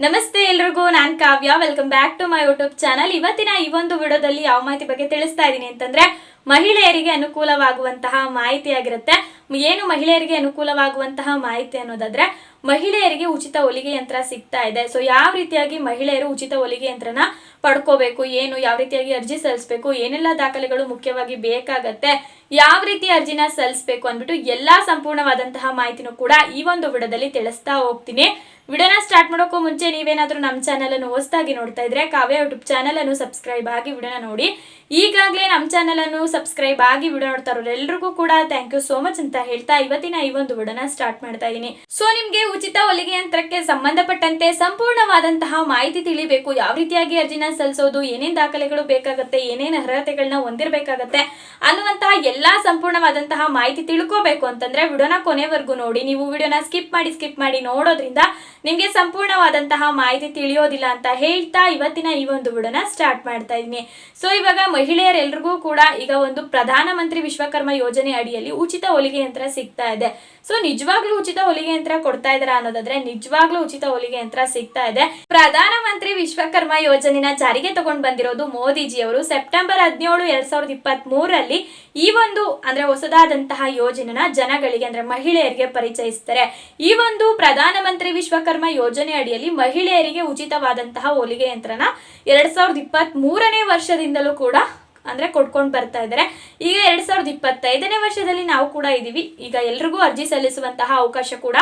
ನಮಸ್ತೆ ಎಲ್ರಿಗೂ, ನಾನ್ Kavya. Welcome back to my YouTube channel ಇವತ್ತಿನ ಈ ಒಂದು ವಿಡಿಯೋದಲ್ಲಿ ಯಾವ ಮಾಹಿತಿ ಬಗ್ಗೆ ತಿಳಿಸ್ತಾ ಇದ್ದೀನಿ ಅಂತಂದ್ರೆ, ಮಹಿಳೆಯರಿಗೆ ಅನುಕೂಲವಾಗುವಂತಹ ಮಾಹಿತಿ ಆಗಿರುತ್ತೆ ಏನು ಮಹಿಳೆಯರಿಗೆ ಅನುಕೂಲವಾಗುವಂತಹ ಮಾಹಿತಿ ಅನ್ನೋದಾದ್ರೆ ಮಹಿಳೆಯರಿಗೆ ಉಚಿತ ಹೊಲಿಗೆ ಯಂತ್ರ ಸಿಗ್ತಾ ಇದೆ. ಸೊ ಯಾವ ರೀತಿಯಾಗಿ ಮಹಿಳೆಯರು ಉಚಿತ ಹೊಲಿಗೆ ಯಂತ್ರನ ಪಡ್ಕೋಬೇಕು, ಏನು, ಯಾವ ರೀತಿಯಾಗಿ ಅರ್ಜಿ ಸಲ್ಲಿಸಬೇಕು, ಏನೆಲ್ಲ ದಾಖಲೆಗಳು ಮುಖ್ಯವಾಗಿ ಬೇಕಾಗತ್ತೆ, ಯಾವ ರೀತಿ ಅರ್ಜಿನ ಸಲ್ಲಿಸಬೇಕು ಅಂದ್ಬಿಟ್ಟು ಎಲ್ಲಾ ಸಂಪೂರ್ಣವಾದಂತಹ ಮಾಹಿತಿನೂ ಕೂಡ ಈ ಒಂದು ವಿಡದಲ್ಲಿ ತಿಳಿಸ್ತಾ ಹೋಗ್ತೀನಿ. ವಿಡಿಯೋನ ಸ್ಟಾರ್ಟ್ ಮಾಡೋಕ್ಕೂ ಮುಂಚೆ ನೀವೇನಾದ್ರೂ ನಮ್ಮ ಚಾನಲ್ ಅನ್ನು ಹೊಸದಾಗಿ ನೋಡ್ತಾ ಇದ್ರೆ ಕಾವ್ಯ ಯೂಟ್ಯೂಬ್ ಚಾನಲ್ ಅನ್ನು ಸಬ್ಸ್ಕ್ರೈಬ್ ಆಗಿ ವಿಡಿಯೋನ ನೋಡಿ. ಈಗಾಗಲೇ ನಮ್ಮ ಚಾನಲ್ ಅನ್ನು ಸಬ್ಸ್ಕ್ರೈಬ್ ಆಗಿ ವಿಡಿಯೋ ನೋಡ್ತಾ ಇರೋರು ಎಲ್ರಿಗೂ ಕೂಡ ಥ್ಯಾಂಕ್ ಯು ಸೋ ಮಚ್ ಅಂತ ಹೇಳ್ತಾ ಇವತ್ತಿನ ಈ ಒಂದು ವಿಡಿಯೋನ ಸ್ಟಾರ್ಟ್ ಮಾಡ್ತಾ ಇದ್ದೀನಿ. ಸೊ ನಿಮ್ಗೆ ಉಚಿತ ಹೊಲಿಗೆ ಯಂತ್ರಕ್ಕೆ ಸಂಬಂಧಪಟ್ಟಂತೆ ಸಂಪೂರ್ಣವಾದಂತಹ ಮಾಹಿತಿ ತಿಳಿಬೇಕು. ಯಾವ ರೀತಿಯಾಗಿ ಅರ್ಜಿನ ಸಲ್ಲಿಸೋದು, ಏನೇನು ದಾಖಲೆಗಳು ಬೇಕಾಗುತ್ತೆ, ಏನೇನು ಅರ್ಹತೆಗಳನ್ನ ಹೊಂದಿರಬೇಕಾಗತ್ತೆ ಅನ್ನುವಂತಹ ಎಲ್ಲಾ ಸಂಪೂರ್ಣವಾದಂತಹ ಮಾಹಿತಿ ತಿಳ್ಕೋಬೇಕು ಅಂತಂದ್ರೆ ವಿಡಿಯೋನ ಕೊನೆವರೆಗೂ ನೋಡಿ. ನೀವು ವಿಡಿಯೋನ ಸ್ಕಿಪ್ ಮಾಡಿ ಸ್ಕಿಪ್ ಮಾಡಿ ನೋಡೋದ್ರಿಂದ ನಿಮ್ಗೆ ಸಂಪೂರ್ಣವಾದಂತಹ ಮಾಹಿತಿ ತಿಳಿಯೋದಿಲ್ಲ ಅಂತ ಹೇಳ್ತಾ ಇವತ್ತಿನ ಈ ಒಂದು ವಿಡಿಯೋನ ಸ್ಟಾರ್ಟ್ ಮಾಡ್ತಾ ಇದ್ದೀನಿ. ಸೊ, ಇವಾಗ ಮಹಿಳೆಯರೆಲ್ಲರಿಗೂ ಕೂಡ ಈಗ ಒಂದು ಪ್ರಧಾನಮಂತ್ರಿ ವಿಶ್ವಕರ್ಮ ಯೋಜನೆ ಅಡಿಯಲ್ಲಿ ಉಚಿತ ಹೊಲಿಗೆ ಯಂತ್ರ ಸಿಗ್ತಾ ಇದೆ. ಸೊ ನಿಜವಾಗ್ಲೂ ಉಚಿತ ಹೊಲಿಗೆ ಯಂತ್ರ ಕೊಡ್ತಾ ಇದಾರ ಅನ್ನೋದಾದ್ರೆ ನಿಜವಾಗ್ಲೂ ಉಚಿತ ಹೊಲಿಗೆ ಯಂತ್ರ ಸಿಗ್ತಾ ಇದೆ. ಪ್ರಧಾನಮಂತ್ರಿ ವಿಶ್ವಕರ್ಮ ಯೋಜನೆನ ಜಾರಿಗೆ ತಗೊಂಡ್ ಬಂದಿರೋದು ಮೋದಿಜಿ ಅವರು ಸೆಪ್ಟೆಂಬರ್ ಹದಿನೇಳು, ಎರಡ್ ಸಾವಿರದ ಇಪ್ಪತ್ತ್ ಮೂರರಲ್ಲಿ ಈ ಒಂದು, ಅಂದ್ರೆ ಹೊಸದಾದಂತಹ ಯೋಜನೆನ ಜನಗಳಿಗೆ, ಅಂದ್ರೆ ಮಹಿಳೆಯರಿಗೆ ಪರಿಚಯಿಸ್ತಾರೆ. ಈ ಒಂದು ಪ್ರಧಾನಮಂತ್ರಿ ವಿಶ್ವಕರ್ಮ ಯೋಜನೆ ಅಡಿಯಲ್ಲಿ ಮಹಿಳೆಯರಿಗೆ ಉಚಿತವಾದಂತಹ ಹೊಲಿಗೆ ಯಂತ್ರನ ಎರಡ್ ಸಾವಿರದ ಇಪ್ಪತ್ತ್ ಮೂರನೇ ವರ್ಷದಿಂದಲೂ ಕೂಡ ಅಂದ್ರೆ ಕೊಡ್ಕೊಂಡು ಬರ್ತಾ ಇದ್ದಾರೆ ಈಗ ಎರಡ್ ಸಾವಿರದ ಇಪ್ಪತ್ತೈದನೇ ವರ್ಷದಲ್ಲಿ ನಾವು ಕೂಡ ಇದೀವಿ. ಈಗ ಎಲ್ರಿಗೂ ಅರ್ಜಿ ಸಲ್ಲಿಸುವಂತಹ ಅವಕಾಶ ಕೂಡ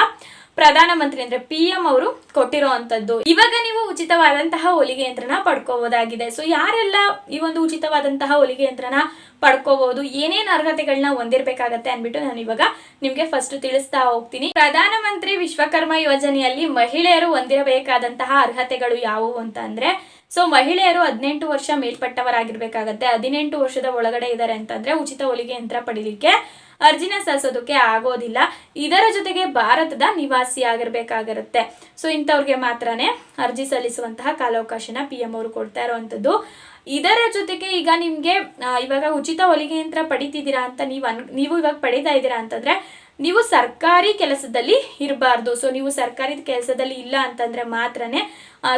ಪ್ರಧಾನಮಂತ್ರಿ ಅಂದ್ರೆ ಪಿ ಎಂ ಅವರು ಕೊಟ್ಟಿರುವಂತದ್ದು. ಇವಾಗ ನೀವು ಉಚಿತವಾದಂತಹ ಹೊಲಿಗೆ ಯಂತ್ರನ ಪಡ್ಕೋಬಹುದಾಗಿದೆ. ಸೊ ಯಾರೆಲ್ಲ ಈ ಒಂದು ಉಚಿತವಾದಂತಹ ಹೊಲಿಗೆ ಯಂತ್ರನ ಪಡ್ಕೋಬಹುದು, ಏನೇನು ಅರ್ಹತೆಗಳನ್ನ ಹೊಂದಿರಬೇಕಾಗತ್ತೆ ಅನ್ಬಿಟ್ಟು ನಾನು ಇವಾಗ ನಿಮ್ಗೆ ಫಸ್ಟ್ ತಿಳಿಸ್ತಾ ಹೋಗ್ತೀನಿ. ಪ್ರಧಾನಮಂತ್ರಿ ವಿಶ್ವಕರ್ಮ ಯೋಜನೆಯಲ್ಲಿ ಮಹಿಳೆಯರು ಹೊಂದಿರಬೇಕಾದಂತಹ ಅರ್ಹತೆಗಳು ಯಾವುವು ಅಂತ ಅಂದ್ರೆ ಸೊ ಮಹಿಳೆಯರು ಹದಿನೆಂಟು ವರ್ಷ ಮೇಲ್ಪಟ್ಟವರಾಗಿರ್ಬೇಕಾಗತ್ತೆ. ಹದಿನೆಂಟು ವರ್ಷದ ಒಳಗಡೆ ಇದ್ದಾರೆ ಅಂತಂದ್ರೆ ಉಚಿತ ಹೊಲಿಗೆ ಯಂತ್ರ ಪಡಿಲಿಕ್ಕೆ ಅರ್ಜಿನ ಸಲ್ಲಿಸೋದಕ್ಕೆ ಆಗೋದಿಲ್ಲ. ಇದರ ಜೊತೆಗೆ ಭಾರತದ ನಿವಾಸಿ ಆಗಿರ್ಬೇಕಾಗಿರುತ್ತೆ. ಸೊ ಇಂಥವ್ರಿಗೆ ಮಾತ್ರನೇ ಅರ್ಜಿ ಸಲ್ಲಿಸುವಂತಹ ಕಾಲಾವಕಾಶನ ಪಿ ಎಂ ಅವರು ಕೊಡ್ತಾ ಇರುವಂತದ್ದು ಇದರ ಜೊತೆಗೆ ಈಗ ನಿಮಗೆ ಇವಾಗ ಉಚಿತ ಹೊಲಿಗೆ ಯಂತ್ರ ಪಡಿತಿದ್ದೀರಾ ಅಂತ ನೀವು ಅನ್, ನೀವು ಇವಾಗ ಪಡೀತಾ ಇದ್ದೀರಾ ಅಂತಂದ್ರೆ ನೀವು ಸರ್ಕಾರಿ ಕೆಲಸದಲ್ಲಿ ಇರಬಾರ್ದು. ಸೊ ನೀವು ಸರ್ಕಾರಿ ಕೆಲಸದಲ್ಲಿ ಇಲ್ಲ ಅಂತಂದ್ರೆ ಮಾತ್ರನೇ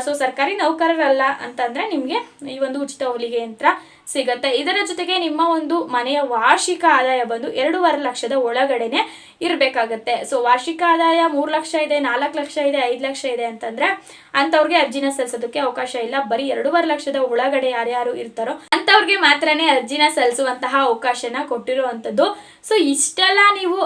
ಸೊ ಸರ್ಕಾರಿ ನೌಕರರಲ್ಲ ಅಂತಂದ್ರೆ ನಿಮ್ಗೆ ಈ ಒಂದು ಉಚಿತ ಹೊಲಿಗೆ ಯಂತ್ರ ಸಿಗತ್ತೆ. ಇದರ ಜೊತೆಗೆ ನಿಮ್ಮ ಒಂದು ಮನೆಯ ವಾರ್ಷಿಕ ಆದಾಯ ಬಂದು ಎರಡೂವರೆ ಲಕ್ಷದ ಒಳಗಡೆನೆ ಇರಬೇಕಾಗತ್ತೆ. ಸೊ ವಾರ್ಷಿಕ ಆದಾಯ ಮೂರು ಲಕ್ಷ ಇದೆ, ನಾಲ್ಕು ಲಕ್ಷ ಇದೆ, ಐದು ಲಕ್ಷ ಇದೆ ಅಂತಂದ್ರೆ ಅಂಥವ್ರಿಗೆ ಅರ್ಜಿನ ಸಲ್ಲಿಸೋದಕ್ಕೆ ಅವಕಾಶ ಇಲ್ಲ. ಬರೀ ಎರಡೂವರೆ ಲಕ್ಷದ ಒಳಗಡೆ ಯಾರ್ಯಾರು ಇರ್ತಾರೋ ಅಂತವ್ರಿಗೆ ಮಾತ್ರನೇ ಅರ್ಜಿನ ಸಲ್ಲಿಸುವಂತಹ ಅವಕಾಶನ ಕೊಟ್ಟಿರುವಂಥದ್ದು. ಸೊ ಇಷ್ಟೆಲ್ಲ ನೀವು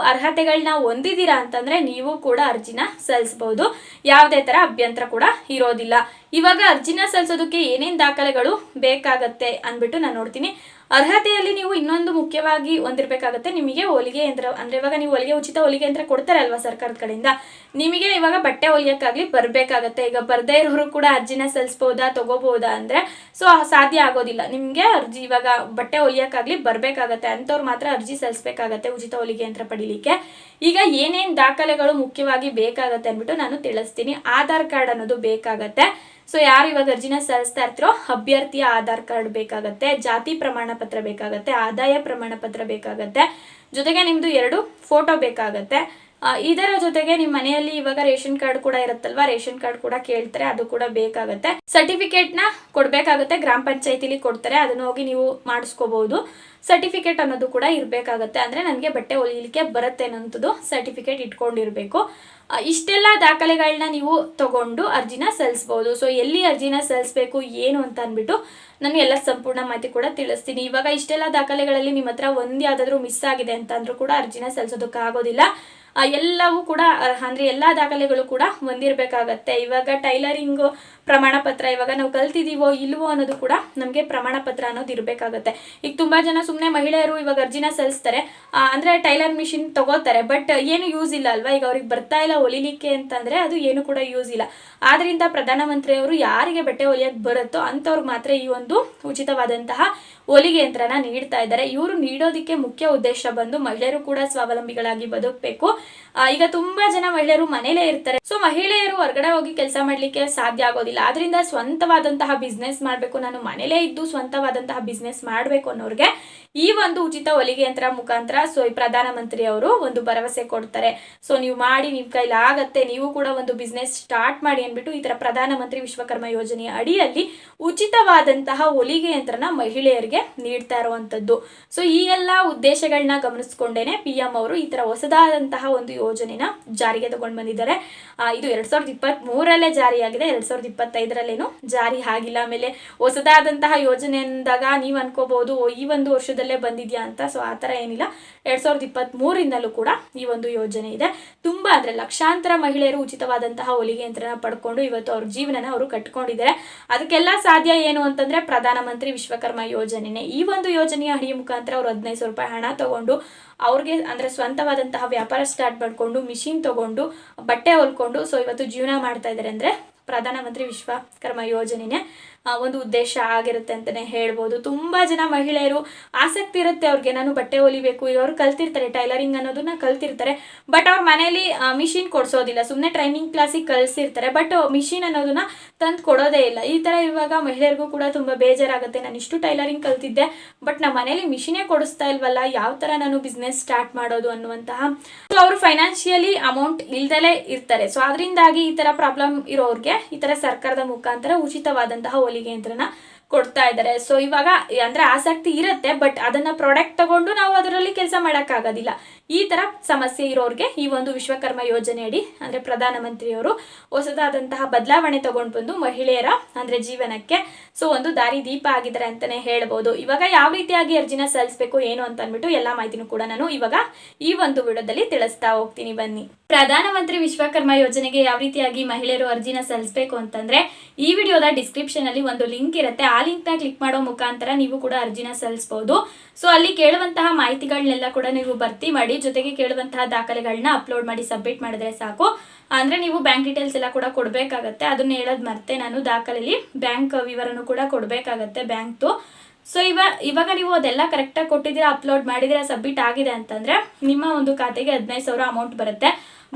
ಅರ್ಹತೆಗಳನ್ನ ಹೊಂದಿದ್ದೀರಾ ಅಂತಂದ್ರೆ ನೀವು ಕೂಡ ಅರ್ಜಿನ ಸಲ್ಲಿಸಬಹುದು ಯಾವುದೇ ತರ ಅಭ್ಯಂತರ ಕೂಡ ಇರೋದಿಲ್ಲ. ಇವಾಗ ಅರ್ಜಿನ ಸಲ್ಲಿಸೋದಕ್ಕೆ ಏನೇನು ದಾಖಲೆಗಳು ಬೇಕಾಗತ್ತೆ ಅಂದ್ಬಿಟ್ಟು ನಾನು ನೋಡ್ತೀನಿ. ಅರ್ಹತೆಯಲ್ಲಿ ನೀವು ಇನ್ನೊಂದು ಮುಖ್ಯವಾಗಿ ಹೊಂದಿರಬೇಕಾಗತ್ತೆ ನಿಮಗೆ ಹೊಲಿಗೆ ಯಂತ್ರ, ಅಂದ್ರೆ ಇವಾಗ ನೀವು ಹೊಲಿಗೆ, ಉಚಿತ ಹೊಲಿಗೆ ಯಂತ್ರ ಕೊಡ್ತಾರೆ ಅಲ್ವಾ ಸರ್ಕಾರದ ಕಡೆಯಿಂದ? ನಿಮಗೆ ಇವಾಗ ಬಟ್ಟೆ ಹೊಲಿಯಕ್ಕಾಗ್ಲಿ ಬರ್ಬೇಕಾಗತ್ತೆ. ಈಗ ಬರದೇ ಇರೋರು ಕೂಡ ಅರ್ಜಿನ ಸಲ್ಲಿಸ್ಬೋದಾ ತಗೋಬಹುದಾ ಅಂದ್ರೆ ಸೊ ಸಾಧ್ಯ ಆಗೋದಿಲ್ಲ. ನಿಮಗೆ ಅರ್ಜಿ ಇವಾಗ ಬಟ್ಟೆ ಹೊಲಿಯಕ್ಕಾಗ್ಲಿ ಬರ್ಬೇಕಾಗತ್ತೆ. ಅಂಥವ್ರು ಮಾತ್ರ ಅರ್ಜಿ ಸಲ್ಲಿಸಬೇಕಾಗತ್ತೆ ಉಚಿತ ಹೊಲಿಗೆ ಯಂತ್ರ ಪಡೀಲಿಕ್ಕೆ. ಈಗ ಏನೇನ್ ದಾಖಲೆಗಳು ಮುಖ್ಯವಾಗಿ ಬೇಕಾಗತ್ತೆ ಅಂದ್ಬಿಟ್ಟು ನಾನು ತಿಳಿಸ್ತೀನಿ. ಆಧಾರ್ ಕಾರ್ಡ್ ಅನ್ನೋದು ಬೇಕಾಗತ್ತೆ. ಸೊ ಯಾರು ಇವಾಗ ಅರ್ಜಿನ ಸಲ್ಲಿಸ್ತಾ ಇರ್ತಿರೋ, ಅಭ್ಯರ್ಥಿಯ ಆಧಾರ್ ಕಾರ್ಡ್ ಬೇಕಾಗತ್ತೆ, ಜಾತಿ ಪ್ರಮಾಣ ಪತ್ರ ಬೇಕಾಗತ್ತೆ, ಆದಾಯ ಪ್ರಮಾಣ ಪತ್ರ ಬೇಕಾಗತ್ತೆ, ಜೊತೆಗೆ ನಿಮ್ದು ಎರಡು ಫೋಟೋ ಬೇಕಾಗತ್ತೆ. ಇದರ ಜೊತೆಗೆ ನಿಮ್ಮ ಮನೆಯಲ್ಲಿ ಇವಾಗ ರೇಷನ್ ಕಾರ್ಡ್ ಕೂಡ ಇರುತ್ತಲ್ವಾ? ರೇಷನ್ ಕಾರ್ಡ್ ಕೂಡ ಕೇಳ್ತಾರೆ, ಅದು ಕೂಡ ಬೇಕಾಗತ್ತೆ. ಸರ್ಟಿಫಿಕೇಟ್ನ ಕೊಡ್ಬೇಕಾಗತ್ತೆ, ಗ್ರಾಮ ಪಂಚಾಯತಿಲಿ ಕೊಡ್ತಾರೆ, ಅದನ್ನ ಹೋಗಿ ನೀವು ಮಾಡಿಸ್ಕೋಬಹುದು ಸರ್ಟಿಫಿಕೇಟ್ ಅನ್ನೋದು ಕೂಡ ಇರಬೇಕಾಗತ್ತೆ. ಅಂದ್ರೆ ನನಗೆ ಬಟ್ಟೆ ಹೊಲಿಲಿಕ್ಕೆ ಬರುತ್ತೆ ಅನ್ನೋಂಥದ್ದು ಸರ್ಟಿಫಿಕೇಟ್ ಇಟ್ಕೊಂಡಿರ್ಬೇಕು. ಇಷ್ಟೆಲ್ಲ ದಾಖಲೆಗಳನ್ನ ನೀವು ತಗೊಂಡು ಅರ್ಜಿನ ಸಲ್ಲಿಸ್ಬೋದು. ಸೊ ಎಲ್ಲಿ ಅರ್ಜಿನ ಸಲ್ಲಿಸ್ಬೇಕು ಏನು ಅಂತ ಅಂದ್ಬಿಟ್ಟು ನಾನು ಎಲ್ಲ ಸಂಪೂರ್ಣ ಮಾಹಿತಿ ಕೂಡ ತಿಳಿಸ್ತೀನಿ. ಇವಾಗ ಇಷ್ಟೆಲ್ಲ ದಾಖಲೆಗಳಲ್ಲಿ ನಿಮ್ಮ ಹತ್ರ ಒಂದು ಮಿಸ್ ಆಗಿದೆ ಅಂತಂದ್ರೂ ಕೂಡ ಅರ್ಜಿನ ಸಲ್ಲಿಸೋದಕ್ಕೆ ಆಗೋದಿಲ್ಲ. ಆ, ಎಲ್ಲವೂ ಕೂಡ ಅಂದ್ರೆ ಎಲ್ಲಾ ದಾಖಲೆಗಳು ಕೂಡ ಹೊಂದಿರಬೇಕಾಗತ್ತೆ ಇವಾಗ ಟೈಲರಿಂಗ್ ಪ್ರಮಾಣ ಪತ್ರ ಇವಾಗ ನಾವು ಕಲ್ತಿದೀವೋ ಇಲ್ವೋ ಅನ್ನೋದು ಕೂಡ ನಮಗೆ ಪ್ರಮಾಣ ಪತ್ರ ಅನ್ನೋದು ಇರಬೇಕಾಗತ್ತೆ. ಈಗ ತುಂಬಾ ಜನ ಸುಮ್ಮನೆ ಮಹಿಳೆಯರು ಇವಾಗ ಅರ್ಜಿನ ಸಲ್ಲಿಸ್ತಾರೆ. ಅಂದ್ರೆ ಟೈಲರ್ ಮಿಷಿನ್ ತಗೋತಾರೆ ಬಟ್ ಏನು ಯೂಸ್ ಇಲ್ಲ ಅಲ್ವಾ? ಈಗ ಅವ್ರಿಗೆ ಬರ್ತಾ ಇಲ್ಲ ಹೊಲಿಲಿಕ್ಕೆ ಅಂತಂದ್ರೆ ಅದು ಏನು ಕೂಡ ಯೂಸ್ ಇಲ್ಲ. ಆದ್ರಿಂದ ಪ್ರಧಾನಮಂತ್ರಿ ಅವರು ಯಾರಿಗೆ ಬಟ್ಟೆ ಹೊಲಿಯಕ್ ಬರುತ್ತೋ ಅಂಥವ್ರಿಗೆ ಮಾತ್ರ ಈ ಒಂದು ಉಚಿತವಾದಂತಹ ಹೊಲಿಗೆ ಯಂತ್ರನ ನೀಡ್ತಾ ಇದ್ದಾರೆ. ಇವರು ನೀಡೋದಕ್ಕೆ ಮುಖ್ಯ ಉದ್ದೇಶ ಬಂದು ಮಹಿಳೆಯರು ಕೂಡ ಸ್ವಾವಲಂಬಿಗಳಾಗಿ ಬದುಕಬೇಕು. ಈಗ ತುಂಬಾ ಜನ ಮಹಿಳೆಯರು ಮನೇಲೇ ಇರ್ತಾರೆ. ಸೊ ಮಹಿಳೆಯರು ಹೊರಗಡೆ ಹೋಗಿ ಕೆಲಸ ಮಾಡ್ಲಿಕ್ಕೆ ಸಾಧ್ಯ ಆಗೋದಿಲ್ಲ. ಆದ್ರಿಂದ ಸ್ವಂತವಾದಂತಹ ಬಿಸ್ನೆಸ್ ಮಾಡಬೇಕು. ನಾನು ಮನೇಲೇ ಇದ್ದು ಸ್ವಂತವಾದಂತಹ ಬಿಸ್ನೆಸ್ ಮಾಡಬೇಕು ಅನ್ನೋರಿಗೆ ಈ ಒಂದು ಉಚಿತ ಹೊಲಿಗೆ ಯಂತ್ರ ಮುಖಾಂತರ ಸೊ, ಈ ಪ್ರಧಾನಮಂತ್ರಿ ಅವರು ಒಂದು ಭರವಸೆ ಕೊಡ್ತಾರೆ. ಸೊ, ನೀವು ಮಾಡಿ ನಿಮ್ಮ ಕೈಲಿ ಆಗತ್ತೆ, ನೀವು ಕೂಡ ಒಂದು ಬಿಸ್ನೆಸ್ ಸ್ಟಾರ್ಟ್ ಮಾಡಿ ಅಂದ್ಬಿಟ್ಟು ಈ ತರ ಪ್ರಧಾನಮಂತ್ರಿ ವಿಶ್ವಕರ್ಮ ಯೋಜನೆಯ ಅಡಿಯಲ್ಲಿ ಉಚಿತವಾದಂತಹ ಹೊಲಿಗೆ ಯಂತ್ರನ ಮಹಿಳೆಯರಿಗೆ ನೀಡ್ತಾ ಇರುವಂತದ್ದು ಸೊ, ಈ ಎಲ್ಲ ಉದ್ದೇಶಗಳನ್ನ ಗಮನಿಸ್ಕೊಂಡೇನೆ ಪಿ ಎಂ ಅವರು ಈ ತರ ಹೊಸದಾದಂತಹ ಒಂದು ಯೋಜನೆನ ಜಾರಿಗೆ ತಗೊಂಡ್ ಬಂದಿದ್ದಾರೆ. ಇದು ಎರಡ್ ಸಾವಿರದ ಇಪ್ಪತ್ತ್ ಮೂರಲ್ಲೇ ಜಾರಿಯಾಗಿದೆ. ಎರಡ್ ಸಾವಿರದ ಇಪ್ಪತ್ತೈದರಲ್ಲೇನು ಜಾರಿ ಆಗಿಲ್ಲ. ಆಮೇಲೆ ಹೊಸದಾದಂತಹ ಯೋಜನೆ ಅಂದಾಗ ನೀವು ಅನ್ಕೋಬಹುದು ಈ ಒಂದು ವರ್ಷದಲ್ಲೇ ಬಂದಿದ್ಯಾ ಅಂತ. ಸೊ ಆ ಥರ ಏನಿಲ್ಲ. ಎರಡ್ ಸಾವಿರದ ಇಪ್ಪತ್ತ್ ಮೂರಿಂದಲೂ ಕೂಡ ಈ ಒಂದು ಯೋಜನೆ ಇದೆ. ತುಂಬಾ ಅಂದ್ರೆ ಲಕ್ಷಾಂತರ ಮಹಿಳೆಯರು ಉಚಿತವಾದಂತಹ ಹೊಲಿಗೆ ಯಂತ್ರನ ಪಡ್ಕೊಂಡು ಇವತ್ತು ಅವ್ರ ಜೀವನನ ಅವರು ಕಟ್ಕೊಂಡಿದ್ದಾರೆ. ಅದಕ್ಕೆಲ್ಲ ಸಾಧ್ಯ ಏನು ಅಂತಂದ್ರೆ ಪ್ರಧಾನಮಂತ್ರಿ ವಿಶ್ವಕರ್ಮ ಯೋಜನೆನೆ. ಈ ಒಂದು ಯೋಜನೆಯ ಅಡಿಯ ಮುಖಾಂತರ ಅವರು ಹದಿನೈದು ಸಾವಿರ ರೂಪಾಯಿ ಹಣ ತಗೊಂಡು ಅವ್ರಿಗೆ ಅಂದ್ರೆ ಸ್ವಂತವಾದಂತಹ ವ್ಯಾಪಾರ ಸ್ಟಾರ್ಟ್ ಮಾಡ್ಕೊಂಡು ಮಿಷಿನ್ ತಗೊಂಡು, ಬಟ್ಟೆ ಹೊಲ್ಕೊಂಡು ಸೊ ಇವತ್ತು ಜೀವನ ಮಾಡ್ತಾ ಇದ್ದಾರೆ ಅಂದ್ರೆ ಪ್ರಧಾನಮಂತ್ರಿ ವಿಶ್ವಕರ್ಮ ಯೋಜನೆನೇ ಒಂದು ಉದ್ದೇಶ ಆಗಿರುತ್ತೆ ಅಂತಲೇ ಹೇಳ್ಬೋದು. ತುಂಬ ಜನ ಮಹಿಳೆಯರು ಆಸಕ್ತಿ ಇರುತ್ತೆ ಅವ್ರಿಗೆ. ನಾನು ಬಟ್ಟೆ ಹೊಲಿಬೇಕು ಅವ್ರು ಕಲ್ತಿರ್ತಾರೆ, ಟೈಲರಿಂಗ್ ಅನ್ನೋದನ್ನ ಕಲ್ತಿರ್ತಾರೆ, ಬಟ್ ಅವ್ರ ಮನೇಲಿ ಮಿಷಿನ್ ಕೊಡಿಸೋದಿಲ್ಲ. ಸುಮ್ಮನೆ ಟ್ರೈನಿಂಗ್ ಕ್ಲಾಸಿಗೆ ಕಳಿಸಿರ್ತಾರೆ ಬಟ್ ಮಿಷಿನ್ ಅನ್ನೋದನ್ನ ತಂದು ಕೊಡೋದೇ ಇಲ್ಲ. ಈ ಥರ ಇವಾಗ ಮಹಿಳೆಯರಿಗೂ ಕೂಡ ತುಂಬ ಬೇಜಾರಾಗುತ್ತೆ. ನಾನು ಇಷ್ಟು ಟೈಲರಿಂಗ್ ಕಲ್ತಿದ್ದೆ, ಬಟ್ ನಮ್ಮ ಮನೇಲಿ ಮಿಷಿನೇ ಕೊಡಿಸ್ತಾ ಇಲ್ವಲ್ಲ, ಯಾವ ಥರ ನಾನು ಬಿಸ್ನೆಸ್ ಸ್ಟಾರ್ಟ್ ಮಾಡೋದು ಅನ್ನುವಂತಹ ಸೊ, ಅವರು ಫೈನಾನ್ಷಿಯಲಿ ಅಮೌಂಟ್ ಇಲ್ದಲೇ ಇರ್ತಾರೆ. ಸೊ ಅದರಿಂದಾಗಿ ಈ ಥರ ಪ್ರಾಬ್ಲಮ್ ಇರೋರಿಗೆ, ಈ ಥರ ಸರ್ಕಾರದ ಮುಖಾಂತರ ಉಚಿತವಾದಂತಹ ಹೊಲಿಗೆ ಯಂತ್ರನ ಕೊಡ್ತಾ ಇದ್ದಾರೆ. ಸೊ ಇವಾಗ ಅಂದ್ರೆ ಆಸಕ್ತಿ ಇರುತ್ತೆ ಬಟ್ ಅದನ್ನ ಪ್ರಾಡಕ್ಟ್ ತಗೊಂಡು ನಾವು ಅದರಲ್ಲಿ ಕೆಲಸ ಮಾಡೋಕ್ಕಾಗೋದಿಲ್ಲ. ಈ ತರ ಸಮಸ್ಯೆ ಇರೋರಿಗೆ ಈ ಒಂದು ವಿಶ್ವಕರ್ಮ ಯೋಜನೆಯಡಿ ಅಂದ್ರೆ ಪ್ರಧಾನಮಂತ್ರಿಯವರು ಹೊಸದಾದಂತಹ ಬದಲಾವಣೆ ತಗೊಂಡು ಬಂದು ಮಹಿಳೆಯರ ಅಂದ್ರೆ ಜೀವನಕ್ಕೆ ಸೊ ಒಂದು ದಾರಿ ದೀಪ ಆಗಿದ್ದಾರೆ ಅಂತಾನೆ ಹೇಳ್ಬೋದು. ಇವಾಗ ಯಾವ ರೀತಿಯಾಗಿ ಅರ್ಜಿನ ಸಲ್ಲಿಸಬೇಕು, ಏನು ಅಂತ ಅಂದ್ಬಿಟ್ಟು ಎಲ್ಲ ಮಾಹಿತಿನೂ ಕೂಡ ನಾನು ಇವಾಗ ಈ ಒಂದು ವಿಡಿಯೋದಲ್ಲಿ ತಿಳಿಸ್ತಾ ಹೋಗ್ತೀನಿ. ಬನ್ನಿ. ಪ್ರಧಾನಮಂತ್ರಿ ವಿಶ್ವಕರ್ಮ ಯೋಜನೆಗೆ ಯಾವ ರೀತಿಯಾಗಿ ಮಹಿಳೆಯರು ಅರ್ಜಿನ ಸಲ್ಲಿಸಬೇಕು ಅಂತಂದ್ರೆ, ಈ ವಿಡಿಯೋದ ಡಿಸ್ಕ್ರಿಪ್ಷನ್ ಅಲ್ಲಿ ಒಂದು ಲಿಂಕ್ ಇರುತ್ತೆ. ಆ ಲಿಂಕ್ನ ಕ್ಲಿಕ್ ಮಾಡೋ ಮುಖಾಂತರ ನೀವು ಕೂಡ ಅರ್ಜಿನ ಸಲ್ಲಿಸಬಹುದು ಸೊ ಅಲ್ಲಿ ಕೇಳುವಂತಹ ಮಾಹಿತಿಗಳನ್ನೆಲ್ಲ ಕೂಡ ನೀವು ಭರ್ತಿ ಮಾಡಿ, ಜೊತೆಗೆ ಕೇಳುವಂತಹ ದಾಖಲೆಗಳನ್ನ ಅಪ್ಲೋಡ್ ಮಾಡಿ ಸಬ್ಮಿಟ್ ಮಾಡಿದ್ರೆ ಸಾಕು. ಅಂದ್ರೆ ನೀವು ಬ್ಯಾಂಕ್ ಡೀಟೇಲ್ಸ್ ಎಲ್ಲ ಕೂಡ ಕೊಡಬೇಕಾಗತ್ತೆ. ಅದನ್ನ ಹೇಳೋದು ಮರ್ತೆ ನಾನು. ದಾಖಲೆಯಲ್ಲಿ ಬ್ಯಾಂಕ್ ವಿವರನೂ ಕೂಡ ಕೊಡಬೇಕಾಗತ್ತೆ ಬ್ಯಾಂಕ್ದು. ಸೊ ಇವ, ಇವಾಗ ನೀವು ಅದೆಲ್ಲ ಕರೆಕ್ಟಾಗಿ ಕೊಟ್ಟಿದ್ದೀರಾ ಅಪ್ಲೋಡ್ ಮಾಡಿದಿರಾ ಸಬ್ಮಿಟ್ ಆಗಿದೆ ಅಂತಂದ್ರೆ, ನಿಮ್ಮ ಒಂದು ಖಾತೆಗೆ ಹದಿನೈದು ಸಾವಿರ ಅಮೌಂಟ್ ಬರುತ್ತೆ.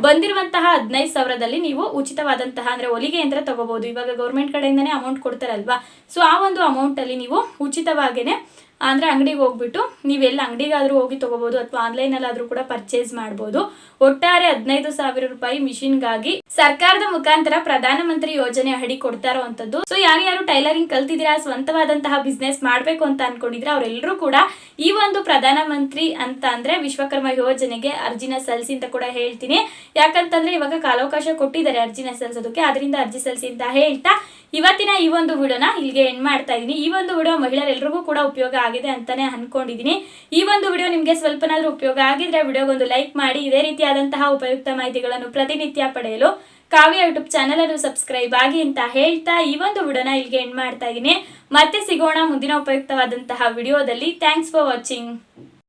ಬಂದಿರುವಂತಹ ಹದಿನೈದು ಸಾವಿರದಲ್ಲಿ ನೀವು ಉಚಿತವಾದಂತಹ, ಅಂದ್ರೆ ಹೊಲಿಗೆ ಯಂತ್ರ ತಗೋಬಹುದು. ಇವಾಗ ಗೌರ್ಮೆಂಟ್ ಕಡೆಯಿಂದನೇ ಅಮೌಂಟ್ ಕೊಡ್ತಾರಲ್ವಾ? ಸೊ ಆ ಒಂದು ಅಮೌಂಟ್ ಅಲ್ಲಿ ನೀವು ಉಚಿತವಾಗೇನೆ, ಅಂದ್ರೆ ಅಂಗಡಿಗೆ ಹೋಗ್ಬಿಟ್ಟು ನೀವೆಲ್ಲ ಅಂಗಡಿಗಾದರೂ ಹೋಗಿ ತಗೋಬಹುದು ಅಥವಾ ಆನ್ಲೈನ್ ಅಲ್ಲಾದ್ರೂ ಕೂಡ ಪರ್ಚೇಸ್ ಮಾಡಬಹುದು ಒಟ್ಟಾರೆ ಹದಿನೈದು ಸಾವಿರ ರೂಪಾಯಿ ಮಿಷಿನ್ಗಾಗಿ ಸರ್ಕಾರದ ಮುಖಾಂತರ ಪ್ರಧಾನಮಂತ್ರಿ ಯೋಜನೆ ಅಡಿ ಕೊಡ್ತಾ ಇರುವಂತದ್ದು ಸೊ ಯಾರ್ಯಾರು ಟೈಲರಿಂಗ್ ಕಲ್ತಿದ್ದೀರಾ, ಸ್ವಂತವಾದಂತಹ ಬಿಸ್ನೆಸ್ ಮಾಡ್ಬೇಕು ಅಂತ ಅನ್ಕೊಂಡಿದ್ರೆ ಅವರೆಲ್ಲರೂ ಕೂಡ ಈ ಒಂದು ಪ್ರಧಾನಮಂತ್ರಿ ಅಂತ ಅಂದ್ರೆ ವಿಶ್ವಕರ್ಮ ಯೋಜನೆಗೆ ಅರ್ಜಿನ ಸಲ್ಲಿಸಿ ಅಂತ ಕೂಡ ಹೇಳ್ತೀನಿ. ಯಾಕಂತಂದ್ರೆ ಇವಾಗ ಕಾಲಾವಕಾಶ ಕೊಟ್ಟಿದ್ದಾರೆ ಅರ್ಜಿನ ಸಲ್ಲಿಸೋದಕ್ಕೆ ಅದರಿಂದ ಅರ್ಜಿ ಸಲ್ಲಿಸಿ ಅಂತ ಹೇಳ್ತಾ ಇವತ್ತಿನ ಈ ಒಂದು ವಿಡಿಯೋನ ಇಲ್ಲಿಗೆ ಎಂಡ್ ಮಾಡ್ತಾ ಇದೀನಿ. ಈ ಒಂದು ವಿಡಿಯೋ ಮಹಿಳೆಯರೆಲ್ಲರಿಗೂ ಕೂಡ ಉಪಯೋಗ ಆಗಿದೆ ಅಂತಾನೆ ಅನ್ಕೊಂಡಿದ್ದೀನಿ ಈ ಒಂದು ವಿಡಿಯೋ ನಿಮಗೆ ಸ್ವಲ್ಪನಾದ್ರೂ ಉಪಯೋಗ ಆಗಿದ್ರೆ ವಿಡಿಯೋಗೊಂದು ಲೈಕ್ ಮಾಡಿ, ಇದೇ ರೀತಿಯಾದಂತಹ ಉಪಯುಕ್ತ ಮಾಹಿತಿಗಳನ್ನು ಪ್ರತಿನಿತ್ಯ ಪಡೆಯಲು ಕಾವ್ಯ ಯೂಟ್ಯೂಬ್ ಚಾನಲ್ ಅನ್ನು ಸಬ್ಸ್ಕ್ರೈಬ್ ಆಗಿ ಅಂತ ಹೇಳ್ತಾ ಈ ಒಂದು ವಿಡಿಯೋನ ಇಲ್ಲಿಗೆ ಎಂಡ್ ಮಾಡ್ತಾ ಇದ್ದೀನಿ ಮತ್ತೆ ಸಿಗೋಣ ಮುಂದಿನ ಉಪಯುಕ್ತವಾದಂತಹ ವಿಡಿಯೋದಲ್ಲಿ. Thanks for watching